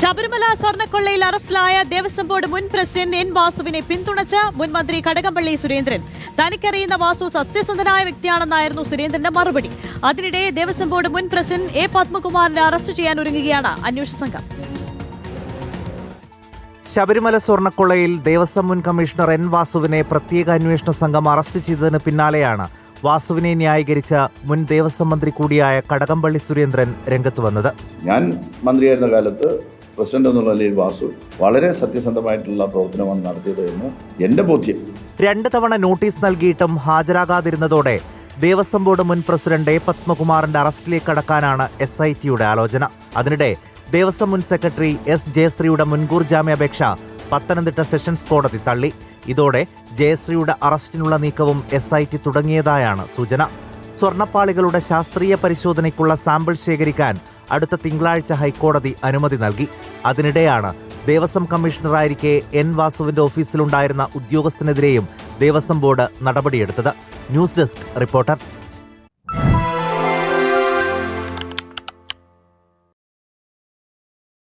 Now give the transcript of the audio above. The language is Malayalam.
ശബരിമല സ്വർണക്കൊള്ളയിൽ അറസ്റ്റിലായ ദേവസ്വം ബോർഡ് മുൻ പ്രസിഡന്റ് എൻ വാസുവിനെ പിന്തുണച്ച മുൻ മന്ത്രി കടകംപള്ളി സുരേന്ദ്രൻ. തനിക്കറിയുന്ന വാസു സത്യസന്ധനായ വ്യക്തിയാണെന്നായിരുന്നു സുരേന്ദ്രന്റെ മറുപടി. അതിനിടെ ദേവസ്വം ബോർഡ് മുൻ പ്രസിഡന്റ് എ പത്മകുമാറിനെ അറസ്റ്റ് ചെയ്യാൻ ഒരുങ്ങുകയാണ് അന്വേഷണ സംഘം. ശബരിമല സ്വർണക്കൊള്ളയിൽ ദേവസ്വം മുൻ കമ്മീഷണർ എൻ വാസുവിനെ പ്രത്യേക അന്വേഷണ സംഘം അറസ്റ്റ് ചെയ്തതിന് പിന്നാലെയാണ് വാസുവിനെ ന്യായീകരിച്ച മുൻ ദേവസ്വം മന്ത്രി കൂടിയായ കടകംപള്ളി സുരേന്ദ്രൻ രംഗത്ത് വന്നത്. ഞാൻ മന്ത്രിയായിരുന്ന കാലത്ത് പ്രസിഡന്റ് എന്നുള്ള നിലയിൽ വാസു വളരെ സത്യസന്ധമായിട്ടുള്ള പ്രവർത്തനമാണ് നടത്തിയത് എന്ന് എന്റെ ബോധ്യം. രണ്ട് തവണ നോട്ടീസ് നൽകിയിട്ടും ഹാജരാകാതിരുന്നതോടെ ദേവസ്വം ബോർഡ് മുൻ പ്രസിഡന്റ് എ പത്മകുമാറിന്റെ അറസ്റ്റിലേക്ക് കടക്കാനാണ് എസ് ഐ ടിയുടെ ആലോചന. അതിനിടെ ദേവസ്വം മുൻ സെക്രട്ടറി എസ് ജയശ്രീയുടെ മുൻകൂർ ജാമ്യാപേക്ഷ പത്തനംതിട്ട സെഷൻസ് കോടതി തള്ളി. ഇതോടെ ജയശ്രീയുടെ അറസ്റ്റിനുള്ള നീക്കവും എസ് ഐ ടി തുടങ്ങിയതായാണ് സൂചന. സ്വർണപ്പാളികളുടെ ശാസ്ത്രീയ പരിശോധനയ്ക്കുള്ള സാമ്പിൾ ശേഖരിക്കാൻ അടുത്ത തിങ്കളാഴ്ച ഹൈക്കോടതി അനുമതി നൽകി. അതിനിടെയാണ് ദേവസ്വം കമ്മീഷണറായിരിക്കെ എൻ വാസുവിന്റെ ഓഫീസിലുണ്ടായിരുന്ന ഉദ്യോഗസ്ഥനെതിരെയും Devaswom board നടപടിയെടുത്തത്. News desk reporter